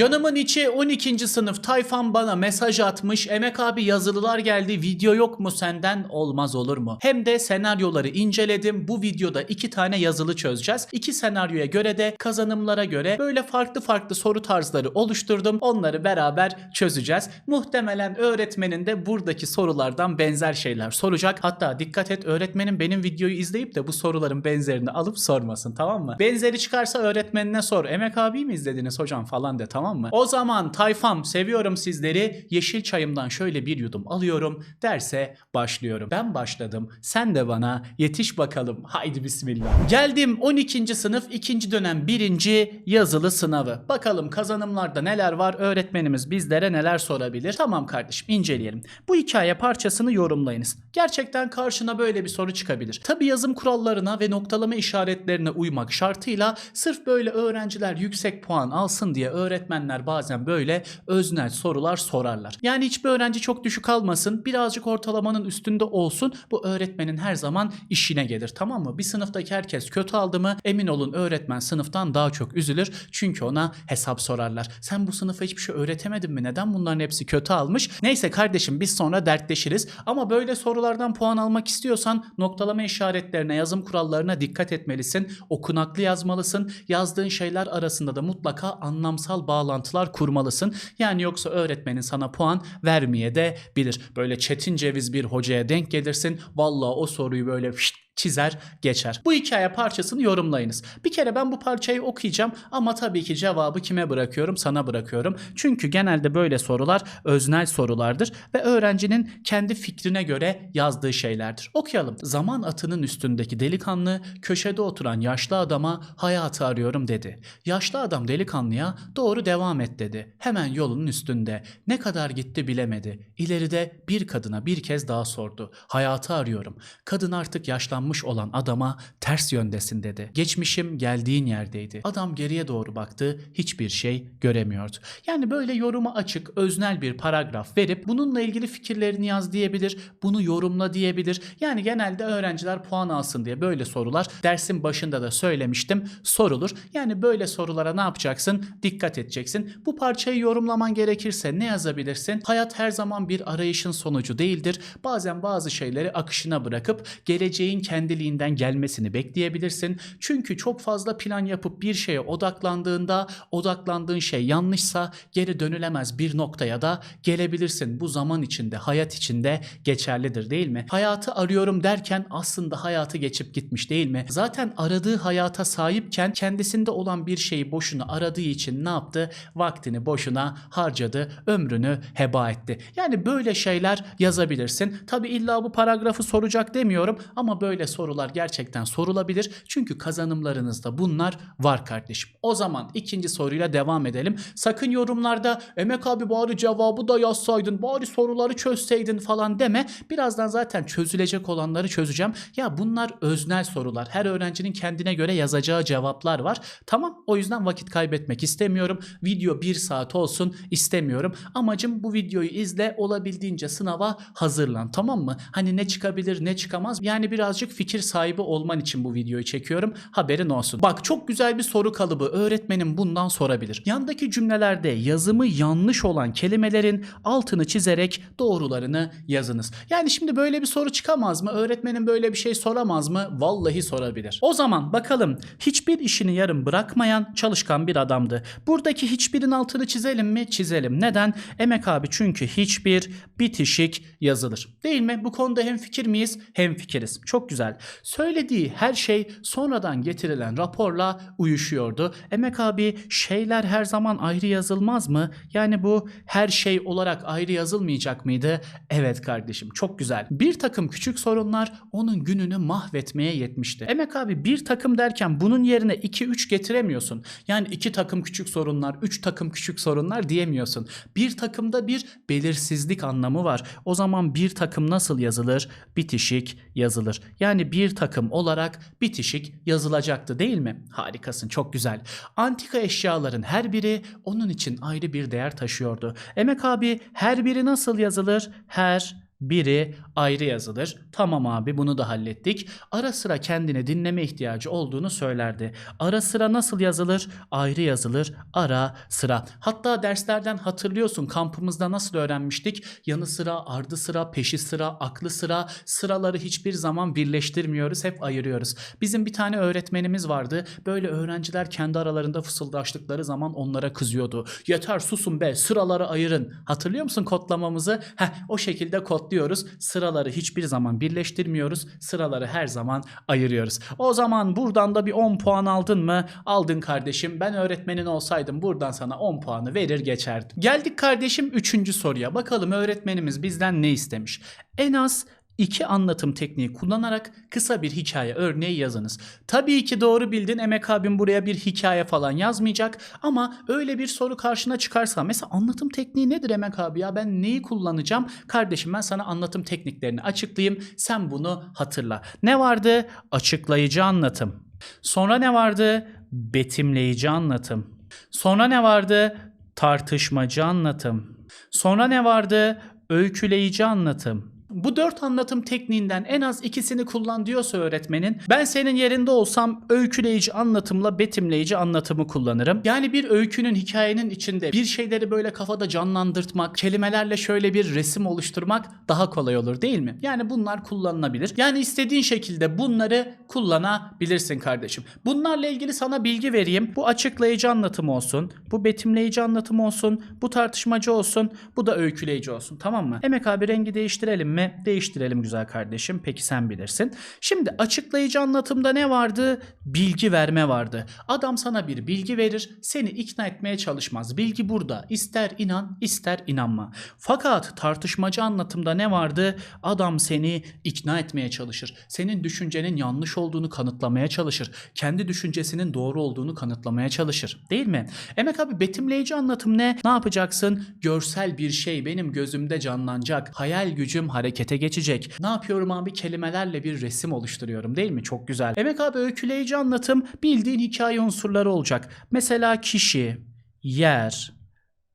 Canımın içi 12. sınıf tayfan bana mesaj atmış. Emek abi yazılılar geldi. Video yok mu senden? Olmaz olur mu? Hem de senaryoları inceledim. Bu videoda iki tane yazılı çözeceğiz. İki senaryoya göre de kazanımlara göre böyle farklı farklı soru tarzları oluşturdum. Onları beraber çözeceğiz. Muhtemelen öğretmenin de buradaki sorulardan benzer şeyler soracak. Hatta dikkat et öğretmenin benim videoyu izleyip de bu soruların benzerini alıp sormasın tamam mı? Benzeri çıkarsa öğretmenine sor. Emek abi mi izlediniz hocam falan de tamam mı? O zaman tayfam seviyorum sizleri. Yeşil çayımdan şöyle bir yudum alıyorum derse başlıyorum. Ben başladım. Sen de bana yetiş bakalım. Haydi bismillah. Geldim 12. sınıf 2. dönem 1. yazılı sınavı. Bakalım kazanımlarda neler var? Öğretmenimiz bizlere neler sorabilir? Tamam kardeşim inceleyelim. Bu hikaye parçasını yorumlayınız. Gerçekten karşına böyle bir soru çıkabilir. Tabi yazım kurallarına ve noktalama işaretlerine uymak şartıyla sırf böyle öğrenciler yüksek puan alsın diye öğretmenler bazen böyle öznel sorular sorarlar. Yani hiçbir öğrenci çok düşük almasın, birazcık ortalamanın üstünde olsun. Bu öğretmenin her zaman işine gelir tamam mı? Bir sınıftaki herkes kötü aldı mı emin olun öğretmen sınıftan daha çok üzülür. Çünkü ona hesap sorarlar. Sen bu sınıfa hiçbir şey öğretemedin mi? Neden bunların hepsi kötü almış? Neyse kardeşim biz sonra dertleşiriz. Ama böyle sorulardan puan almak istiyorsan noktalama işaretlerine, yazım kurallarına dikkat etmelisin. Okunaklı yazmalısın. Yazdığın şeyler arasında da mutlaka anlamsal bağlantılar kurmalısın. Yani yoksa öğretmenin sana puan vermeye de bilir. Böyle çetin ceviz bir hocaya denk gelirsin. Vallahi o soruyu böyle fişt çizer geçer. Bu hikaye parçasını yorumlayınız. Bir kere ben bu parçayı okuyacağım ama tabii ki cevabı kime bırakıyorum? Sana bırakıyorum. Çünkü genelde böyle sorular öznel sorulardır ve öğrencinin kendi fikrine göre yazdığı şeylerdir. Okuyalım. Zaman atının üstündeki delikanlı köşede oturan yaşlı adama hayatı arıyorum dedi. Yaşlı adam delikanlıya doğru devam et dedi. Hemen yolun üstünde. Ne kadar gitti bilemedi. İleride bir kadına bir kez daha sordu. Hayatı arıyorum. Kadın artık yaşlanmış olan adama ters yöndesin dedi. Geçmişim geldiğin yerdeydi. Adam geriye doğru baktı. Hiçbir şey göremiyordu. Yani böyle yoruma açık, öznel bir paragraf verip bununla ilgili fikirlerini yaz diyebilir. Bunu yorumla diyebilir. Yani genelde öğrenciler puan alsın diye böyle sorular dersin başında da söylemiştim sorulur. Yani böyle sorulara ne yapacaksın? Dikkat edeceksin. Bu parçayı yorumlaman gerekirse ne yazabilirsin? Hayat her zaman bir arayışın sonucu değildir. Bazen bazı şeyleri akışına bırakıp geleceğin kendiliğinden gelmesini bekleyebilirsin. Çünkü çok fazla plan yapıp bir şeye odaklandığında odaklandığın şey yanlışsa geri dönülemez bir noktaya da gelebilirsin. Bu zaman içinde, hayat içinde geçerlidir değil mi? Hayatı arıyorum derken aslında hayatı geçip gitmiş değil mi? Zaten aradığı hayata sahipken kendisinde olan bir şeyi boşuna aradığı için ne yaptı? Vaktini boşuna harcadı, ömrünü heba etti. Yani böyle şeyler yazabilirsin. Tabi illa bu paragrafı soracak demiyorum ama böyle sorular gerçekten sorulabilir. Çünkü kazanımlarınızda bunlar var kardeşim. O zaman ikinci soruyla devam edelim. Sakın yorumlarda Emek abi bari cevabı da yazsaydın, bari soruları çözseydin falan deme. Birazdan zaten çözülecek olanları çözeceğim. Ya bunlar öznel sorular. Her öğrencinin kendine göre yazacağı cevaplar var. Tamam o yüzden vakit kaybetmek istemiyorum. Video bir saat olsun istemiyorum. Amacım bu videoyu izle olabildiğince sınava hazırlan tamam mı? Hani ne çıkabilir ne çıkamaz. Yani birazcık fikir sahibi olman için bu videoyu çekiyorum. Haberin olsun. Bak çok güzel bir soru kalıbı öğretmenim bundan sorabilir. Yandaki cümlelerde yazımı yanlış olan kelimelerin altını çizerek doğrularını yazınız. Yani şimdi böyle bir soru çıkamaz mı? Öğretmenin böyle bir şey soramaz mı? Vallahi sorabilir. O zaman bakalım hiçbir işini yarım bırakmayan çalışkan bir adamdı. Buradaki hiçbirin altını çizelim mi? Çizelim. Neden? Emek abi çünkü hiçbir bitişik yazılır. Değil mi? Bu konuda hem fikir miyiz? Hem fikiriz. Çok güzel. Söylediği her şey sonradan getirilen raporla uyuşuyordu. Emek abi şeyler her zaman ayrı yazılmaz mı? Yani bu her şey olarak ayrı yazılmayacak mıydı? Evet kardeşim çok güzel. Bir takım küçük sorunlar onun gününü mahvetmeye yetmişti. Emek abi bir takım derken bunun yerine 2-3 getiremiyorsun. Yani iki takım küçük sorunlar, üç takım küçük sorunlar diyemiyorsun. Bir takımda bir belirsizlik anlamı var. O zaman bir takım nasıl yazılır? Bitişik yazılır. Yani bir takım olarak bitişik yazılacaktı değil mi? Harikasın çok güzel. Antika eşyaların her biri onun için ayrı bir değer taşıyordu. Emek abi her biri nasıl yazılır? Her biri ayrı yazılır. Tamam abi bunu da hallettik. Ara sıra kendine dinleme ihtiyacı olduğunu söylerdi. Ara sıra nasıl yazılır? Ayrı yazılır. Ara sıra. Hatta derslerden hatırlıyorsun kampımızda nasıl öğrenmiştik? Yanı sıra, ardı sıra, peşi sıra, aklı sıra sıraları hiçbir zaman birleştirmiyoruz. Hep ayırıyoruz. Bizim bir tane öğretmenimiz vardı. Böyle öğrenciler kendi aralarında fısıldaştıkları zaman onlara kızıyordu. Yeter susun be sıraları ayırın. Hatırlıyor musun kodlamamızı? Heh, o şekilde kodluyoruz. Sıraları hiçbir zaman birleştirmiyoruz. Sıraları her zaman ayırıyoruz. O zaman buradan da bir 10 puan aldın mı? Aldın kardeşim. Ben öğretmenin olsaydım buradan sana 10 puanı verir geçerdim. Geldik kardeşim 3. soruya. Bakalım öğretmenimiz bizden ne istemiş? En az iki anlatım tekniği kullanarak kısa bir hikaye örneği yazınız. Tabii ki doğru bildin Emek abim buraya bir hikaye falan yazmayacak ama öyle bir soru karşına çıkarsa mesela anlatım tekniği nedir Emek abi ya ben neyi kullanacağım? Kardeşim ben sana anlatım tekniklerini açıklayayım sen bunu hatırla. Ne vardı? Açıklayıcı anlatım. Sonra ne vardı? Betimleyici anlatım. Sonra ne vardı? Tartışmacı anlatım. Sonra ne vardı? Öyküleyici anlatım. Bu dört anlatım tekniğinden en az ikisini kullan diyorsa öğretmenin ben senin yerinde olsam öyküleyici anlatımla betimleyici anlatımı kullanırım. Yani bir öykünün hikayenin içinde bir şeyleri böyle kafada canlandırtmak, kelimelerle şöyle bir resim oluşturmak daha kolay olur değil mi? Yani bunlar kullanılabilir. Yani istediğin şekilde bunları kullanabilirsin kardeşim. Bunlarla ilgili sana bilgi vereyim. Bu açıklayıcı anlatım olsun, bu betimleyici anlatım olsun, bu tartışmacı olsun, bu da öyküleyici olsun tamam mı? Emek abi rengi değiştirelim mi? Değiştirelim güzel kardeşim. Peki sen bilirsin. Şimdi açıklayıcı anlatımda ne vardı? Bilgi verme vardı. Adam sana bir bilgi verir, seni ikna etmeye çalışmaz. Bilgi burada. İster inan, ister inanma. Fakat tartışmacı anlatımda ne vardı? Adam seni ikna etmeye çalışır. Senin düşüncenin yanlış olduğunu kanıtlamaya çalışır. Kendi düşüncesinin doğru olduğunu kanıtlamaya çalışır. Değil mi? Emek abi betimleyici anlatım ne? Ne yapacaksın? Görsel bir şey benim gözümde canlanacak. Hayal gücüm harekete geçecek. Ne yapıyorum abi? Kelimelerle bir resim oluşturuyorum değil mi? Çok güzel. Emek abi öyküleyici anlatım bildiğin hikaye unsurları olacak. Mesela kişi, yer,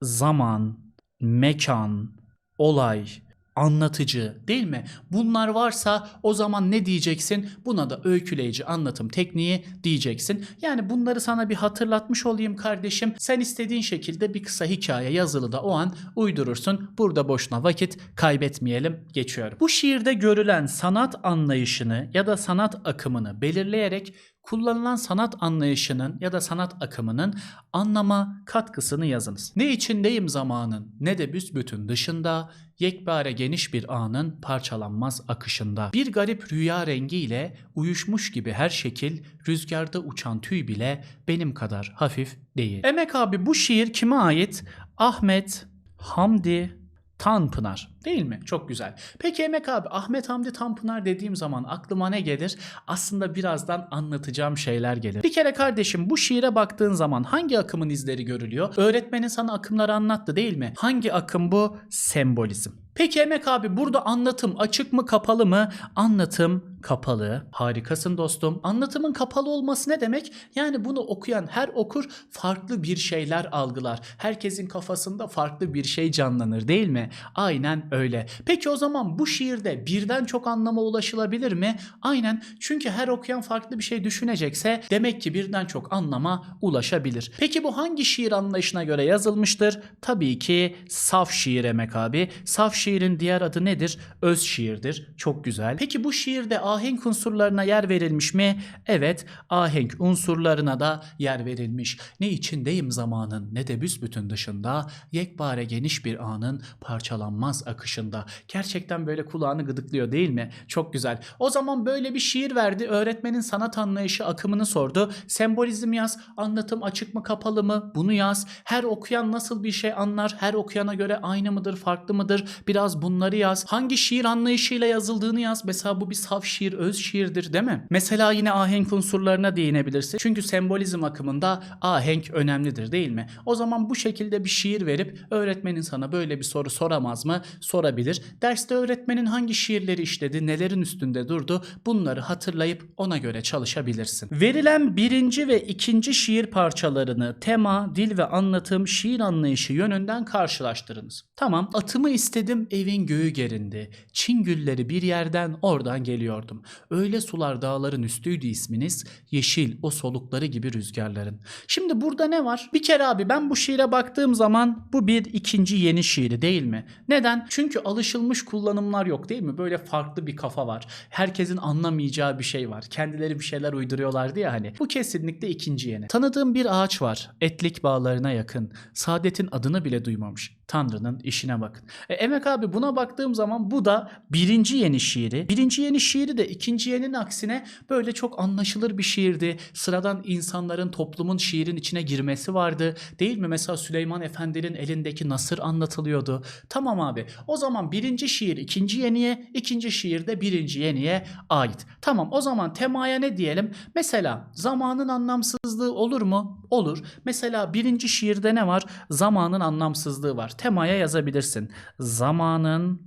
zaman, mekan, olay, anlatıcı değil mi? Bunlar varsa o zaman ne diyeceksin? Buna da öyküleyici anlatım tekniği diyeceksin. Yani bunları sana bir hatırlatmış olayım kardeşim. Sen istediğin şekilde bir kısa hikaye yazılı da o an uydurursun. Burada boşuna vakit kaybetmeyelim. Geçiyorum. Bu şiirde görülen sanat anlayışını ya da sanat akımını belirleyerek kullanılan sanat anlayışının ya da sanat akımının anlama katkısını yazınız. Ne içindeyim zamanın ne de büsbütün dışında yekpare geniş bir anın parçalanmaz akışında. Bir garip rüya rengiyle uyuşmuş gibi her şekil rüzgarda uçan tüy bile benim kadar hafif değil. Emek abi bu şiir kime ait? Ahmet Hamdi Tanpınar değil mi? Çok güzel. Peki Emek abi Ahmet Hamdi Tanpınar dediğim zaman aklıma ne gelir? Aslında birazdan anlatacağım şeyler gelir. Bir kere kardeşim bu şiire baktığın zaman hangi akımın izleri görülüyor? Öğretmenin sana akımları anlattı değil mi? Hangi akım bu? Sembolizm. Peki Emek abi burada anlatım açık mı kapalı mı? Anlatım kapalı. Harikasın dostum. Anlatımın kapalı olması ne demek? Yani bunu okuyan her okur farklı bir şeyler algılar. Herkesin kafasında farklı bir şey canlanır değil mi? Aynen öyle. Peki o zaman bu şiirde birden çok anlama ulaşılabilir mi? Aynen. Çünkü her okuyan farklı bir şey düşünecekse demek ki birden çok anlama ulaşabilir. Peki bu hangi şiir anlayışına göre yazılmıştır? Tabii ki saf şiir Emek abi. Saf şiirin diğer adı nedir? Öz şiirdir. Çok güzel. Peki bu şiirde ahenk unsurlarına yer verilmiş mi? Evet, ahenk unsurlarına da yer verilmiş. Ne içindeyim zamanın ne de büsbütün dışında, yekpare geniş bir anın parçalanmaz akışında. Gerçekten böyle kulağını gıdıklıyor değil mi? Çok güzel. O zaman böyle bir şiir verdi. Öğretmenin sanat anlayışı akımını sordu. Sembolizm yaz, anlatım açık mı kapalı mı? Bunu yaz. Her okuyan nasıl bir şey anlar? Her okuyana göre aynı mıdır, farklı mıdır? Biraz bunları yaz. Hangi şiir anlayışıyla yazıldığını yaz. Mesela bu bir saf şiir öz şiirdir değil mi? Mesela yine ahenk unsurlarına değinebilirsin. Çünkü sembolizm akımında ahenk önemlidir değil mi? O zaman bu şekilde bir şiir verip öğretmenin sana böyle bir soru soramaz mı? Sorabilir. Derste öğretmenin hangi şiirleri işledi, nelerin üstünde durdu bunları hatırlayıp ona göre çalışabilirsin. Verilen birinci ve ikinci şiir parçalarını tema, dil ve anlatım, şiir anlayışı yönünden karşılaştırınız. Tamam, atımı istedim evin göğü gerindi. Çin gülleri bir yerden oradan geliyordum. Öyle sular dağların üstüydü isminiz. Yeşil o solukları gibi rüzgarların. Şimdi burada ne var? Bir kere abi ben bu şiire baktığım zaman bu bir ikinci yeni şiiri değil mi? Neden? Çünkü alışılmış kullanımlar yok değil mi? Böyle farklı bir kafa var. Herkesin anlamayacağı bir şey var. Kendileri bir şeyler uyduruyorlardı ya hani. Bu kesinlikle ikinci yeni. Tanıdığım bir ağaç var. Etlik bağlarına yakın. Saadet'in adını bile duymamış. Tanrı'nın işine bakın. E, Emek abi buna baktığım zaman bu da birinci yeni şiiri. Birinci yeni şiiri de ikinci yeninin aksine böyle çok anlaşılır bir şiirdi. Sıradan insanların toplumun şiirin içine girmesi vardı. Değil mi? Mesela Süleyman Efendi'nin elindeki nasır anlatılıyordu. Tamam abi. O zaman birinci şiir ikinci yeniye, ikinci şiir de birinci yeniye ait. Tamam o zaman temaya ne diyelim? Mesela zamanın anlamsızlığı olur mu? Olur. Mesela birinci şiirde ne var? Zamanın anlamsızlığı var. Temaya yazabilirsin. Zamanın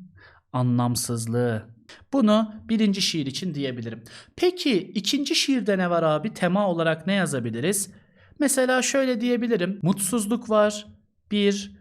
anlamsızlığı. Bunu birinci şiir için diyebilirim. Peki ikinci şiirde ne var abi? Tema olarak ne yazabiliriz? Mesela şöyle diyebilirim. Mutsuzluk var. Bir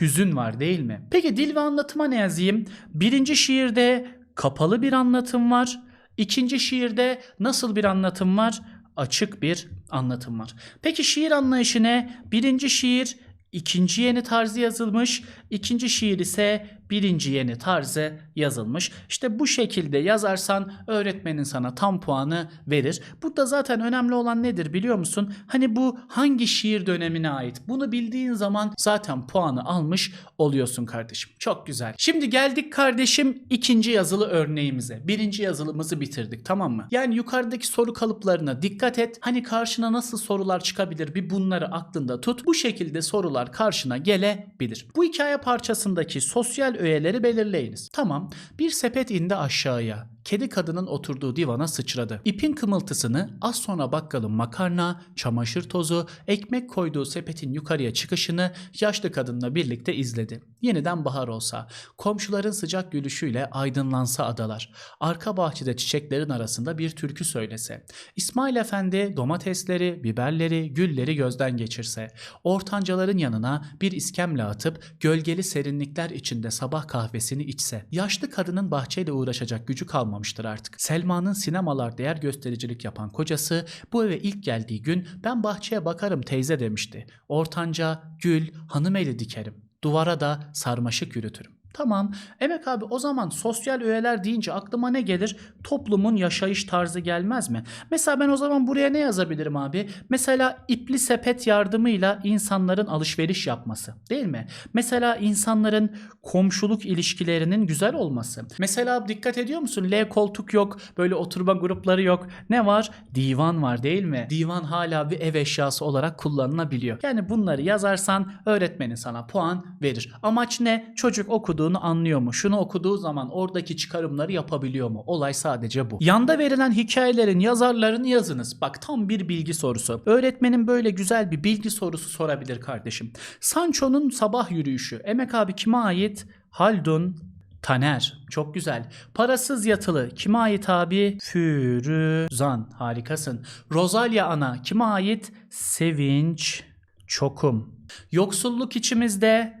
hüzün var değil mi? Peki dil ve anlatıma ne yazayım? Birinci şiirde kapalı bir anlatım var. İkinci şiirde nasıl bir anlatım var? Açık bir anlatım var. Peki şiir anlayışı ne? Birinci şiir ikinci yeni tarzı yazılmış. İkinci şiir ise birinci yeni tarzı yazılmış. İşte bu şekilde yazarsan öğretmenin sana tam puanı verir. Burada zaten önemli olan nedir biliyor musun? Hani bu hangi şiir dönemine ait? Bunu bildiğin zaman zaten puanı almış oluyorsun kardeşim. Çok güzel. Şimdi geldik kardeşim ikinci yazılı örneğimize. Birinci yazılımızı bitirdik tamam mı? Yani yukarıdaki soru kalıplarına dikkat et. Hani karşına nasıl sorular çıkabilir bir bunları aklında tut. Bu şekilde sorular karşına gelebilir. Bu hikaye parçasındaki sosyal öğeleri belirleyiniz. Tamam. Bir sepet indi aşağıya. Kedi kadının oturduğu divana sıçradı. İpin kımıltısını az sonra bakkalın makarna, çamaşır tozu, ekmek koyduğu sepetin yukarıya çıkışını yaşlı kadınla birlikte izledi. Yeniden bahar olsa, komşuların sıcak gülüşüyle aydınlansa adalar, arka bahçede çiçeklerin arasında bir türkü söylese, İsmail Efendi domatesleri, biberleri, gülleri gözden geçirse, ortancaların yanına bir iskemle atıp gölgeli serinlikler içinde sabah kahvesini içse, yaşlı kadının bahçeyle uğraşacak gücü kalmamıştır artık. Selma'nın sinemalarda yer göstericilik yapan kocası bu eve ilk geldiği gün ben bahçeye bakarım teyze demişti. Ortanca, gül, hanım eli dikerim. Duvara da sarmaşık yürütürüm. Tamam. Emek abi o zaman sosyal öğeler deyince aklıma ne gelir? Toplumun yaşayış tarzı gelmez mi? Mesela ben o zaman buraya ne yazabilirim abi? Mesela ipli sepet yardımıyla insanların alışveriş yapması değil mi? Mesela insanların komşuluk ilişkilerinin güzel olması. Mesela dikkat ediyor musun? L koltuk yok, böyle oturma grupları yok. Ne var? Divan var değil mi? Divan hala bir ev eşyası olarak kullanılabiliyor. Yani bunları yazarsan öğretmenin sana puan verir. Amaç ne? Çocuk okuduğunu anlıyor mu? Şunu okuduğu zaman oradaki çıkarımları yapabiliyor mu? Olay sadece bu. Yanda verilen hikayelerin yazarlarını yazınız. Bak tam bir bilgi sorusu. Öğretmenin böyle güzel bir bilgi sorusu sorabilir kardeşim. Sancho'nun sabah yürüyüşü. Emek abi kime ait? Haldun Taner. Çok güzel. Parasız yatılı. Kime ait abi? Fürüzan. Harikasın. Rosalia ana. Kime ait? Sevinç Çokum. Yoksulluk içimizde.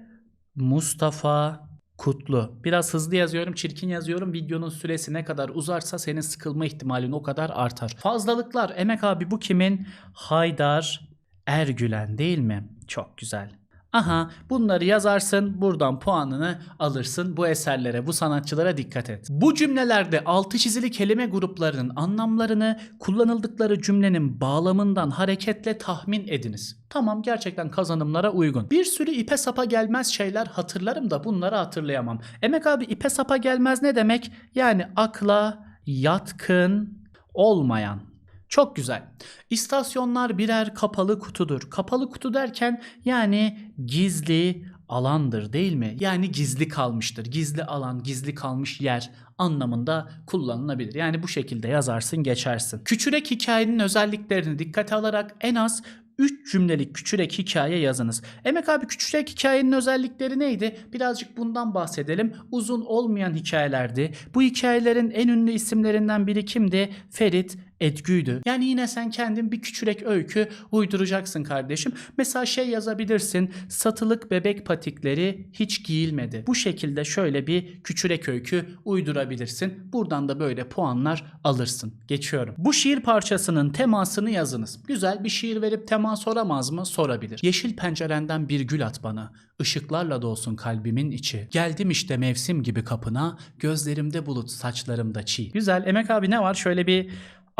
Mustafa Kutlu. Biraz hızlı yazıyorum, çirkin yazıyorum. Videonun süresi ne kadar uzarsa senin sıkılma ihtimalin o kadar artar. Fazlalıklar. Emek abi bu kimin? Haydar Ergülen değil mi? Çok güzel. Aha bunları yazarsın buradan puanını alırsın bu eserlere bu sanatçılara dikkat et. Bu cümlelerde altı çizili kelime gruplarının anlamlarını kullanıldıkları cümlenin bağlamından hareketle tahmin ediniz. Tamam gerçekten kazanımlara uygun. Bir sürü ipe sapa gelmez şeyler hatırlarım da bunları hatırlayamam. Emek abi ipe sapa gelmez ne demek? Yani akla yatkın olmayan. Çok güzel. İstasyonlar birer kapalı kutudur. Kapalı kutu derken yani gizli, alandır değil mi? Yani gizli kalmıştır. Gizli alan, gizli kalmış yer anlamında kullanılabilir. Yani bu şekilde yazarsın geçersin. Küçürek hikayenin özelliklerini dikkate alarak en az 3 cümlelik küçürek hikaye yazınız. Emek abi küçürek hikayenin özellikleri neydi? Birazcık bundan bahsedelim. Uzun olmayan hikayelerdi. Bu hikayelerin en ünlü isimlerinden biri kimdi? Ferit Edgü'ydü. Yani yine sen kendin bir küçürek öykü uyduracaksın kardeşim. Mesela şey yazabilirsin. Satılık bebek patikleri hiç giyilmedi. Bu şekilde şöyle bir küçürek öykü uydurabilirsin. Buradan da böyle puanlar alırsın. Geçiyorum. Bu şiir parçasının temasını yazınız. Güzel bir şiir verip tema soramaz mı? Sorabilir. Yeşil pencerenden bir gül at bana. Işıklarla dolsun kalbimin içi. Geldim işte mevsim gibi kapına. Gözlerimde bulut, saçlarımda çiğ. Güzel. Emek abi ne var? Şöyle bir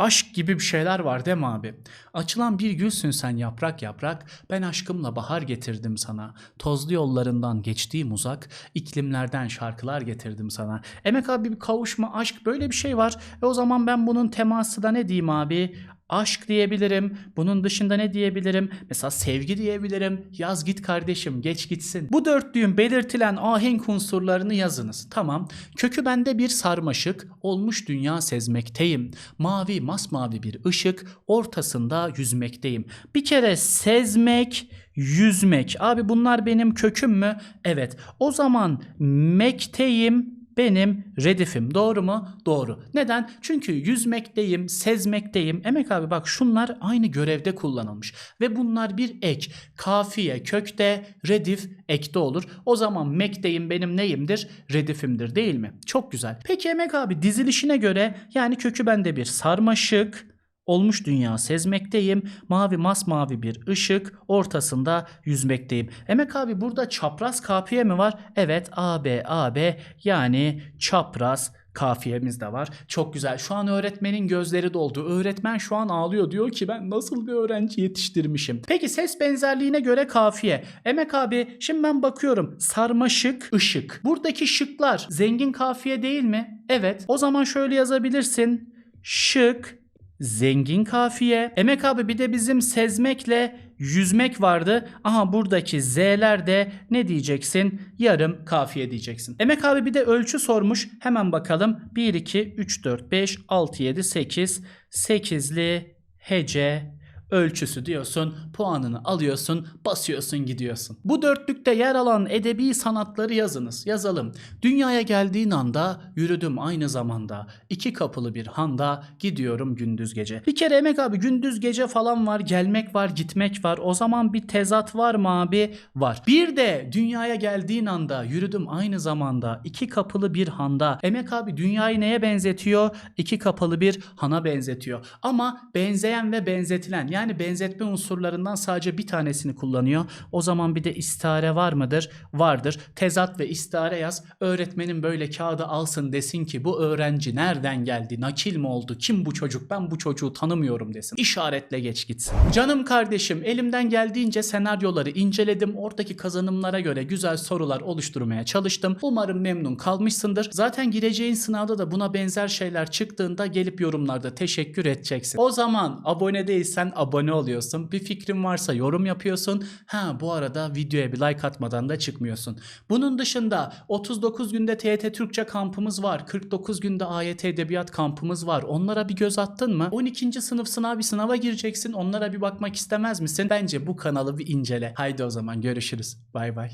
Aşk gibi bir şeyler var değil mi abi? Açılan bir gülsün sen yaprak yaprak. Ben aşkımla bahar getirdim sana. Tozlu yollarından geçtiğim uzak. iklimlerden şarkılar getirdim sana. Emek abi bir kavuşma aşk böyle bir şey var. E o zaman ben bunun teması da ne diyeyim abi? Aşk diyebilirim. Bunun dışında ne diyebilirim? Mesela sevgi diyebilirim. Yaz git kardeşim geç gitsin. Bu dörtlüğün belirtilen ahenk unsurlarını yazınız. Tamam. Kökü bende bir sarmaşık. Olmuş dünya sezmekteyim. Mavi masmavi bir ışık. Ortasında yüzmekteyim. Bir kere sezmek, yüzmek. Abi bunlar benim köküm mü? Evet. O zaman mekteyim benim redifim. Doğru mu? Doğru. Neden? Çünkü yüzmekteyim, sezmekteyim. Emek abi bak şunlar aynı görevde kullanılmış. Ve bunlar bir ek. Kafiye kökte, redif ekte olur. O zaman mekteyim benim neyimdir? Redifimdir değil mi? Çok güzel. Peki Emek abi dizilişine göre yani kökü bende bir sarmaşık, Olmuş dünya sezmekteyim. Mavi masmavi bir ışık. Ortasında yüzmekteyim. Emek abi burada çapraz kafiye mi var? Evet AB AB yani çapraz kafiyemiz de var. Çok güzel. Şu an öğretmenin gözleri doldu. Öğretmen şu an ağlıyor. Diyor ki ben nasıl bir öğrenci yetiştirmişim. Peki ses benzerliğine göre kafiye. Emek abi şimdi ben bakıyorum. Sarmaşık, ışık. Buradaki şıklar zengin kafiye değil mi? Evet. O zaman şöyle yazabilirsin. Şık, Zengin kafiye. Emek abi bir de bizim sezmekle yüzmek vardı. Aha buradaki Z'ler de ne diyeceksin? Yarım kafiye diyeceksin. Emek abi bir de ölçü sormuş. Hemen bakalım. 1, 2, 3, 4, 5, 6, 7, 8. 8'li hece ölçüsü diyorsun, puanını alıyorsun, basıyorsun gidiyorsun. Bu dörtlükte yer alan edebi sanatları yazınız. Yazalım. Dünyaya geldiğin anda yürüdüm aynı zamanda. İki kapılı bir handa gidiyorum gündüz gece. Bir kere Emek abi gündüz gece falan var, gelmek var, gitmek var. O zaman bir tezat var mı abi? Var. Bir de dünyaya geldiğin anda yürüdüm aynı zamanda. iki kapılı bir handa. Emek abi dünyayı neye benzetiyor? İki kapılı bir hana benzetiyor. Ama benzeyen ve benzetilen yani benzetme unsurlarından sadece bir tanesini kullanıyor. O zaman bir de istare var mıdır? Vardır. Tezat ve istare yaz. Öğretmenin böyle kağıdı alsın desin ki bu öğrenci nereden geldi? Nakil mi oldu? Kim bu çocuk? Ben bu çocuğu tanımıyorum desin. İşaretle geç gitsin. Canım kardeşim elimden geldiğince senaryoları inceledim. Oradaki kazanımlara göre güzel sorular oluşturmaya çalıştım. Umarım memnun kalmışsındır. Zaten gireceğin sınavda da buna benzer şeyler çıktığında gelip yorumlarda teşekkür edeceksin. O zaman abone değilsen abone oluyorsun. Bir fikrin varsa yorum yapıyorsun. Ha bu arada videoya bir like atmadan da çıkmıyorsun. Bunun dışında 39 günde TYT Türkçe kampımız var. 49 günde AYT Edebiyat kampımız var. Onlara bir göz attın mı? 12. sınıf sınav bir sınava gireceksin. Onlara bir bakmak istemez misin? Bence bu kanalı bir incele. Haydi o zaman görüşürüz. Bay bay.